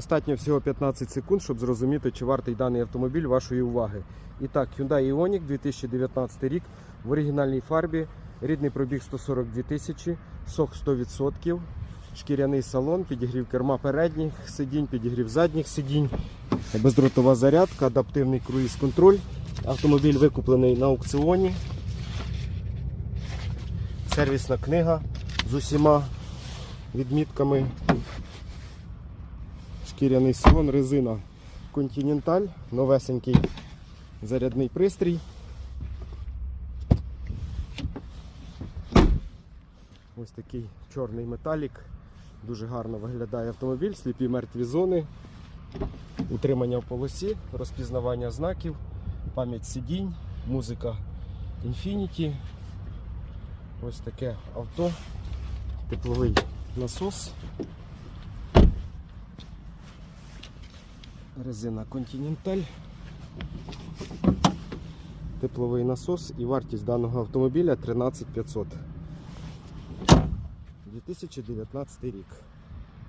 Достатньо всього 15 секунд, щоб зрозуміти, чи вартий даний автомобіль вашої уваги. І так, Hyundai Ioniq 2019 рік в оригінальній фарбі, рідний пробіг 142 тисячі, сок 100%, шкіряний салон, підігрів керма передніх сидінь, підігрів задніх сидінь, бездротова зарядка, адаптивний круїз-контроль. Автомобіль викуплений на аукціоні. Сервісна книга з усіма відмітками. Шкіряний салон, резина Continental, новесенький зарядний пристрій. Ось такий чорний металік. Дуже гарно виглядає автомобіль, сліпі мертві зони, утримання в полосі, розпізнавання знаків, пам'ять сидінь, музика Infinity. Ось таке авто, тепловий насос. Резина Continental. Тепловий насос і вартість даного автомобіля 13500. 2019 рік.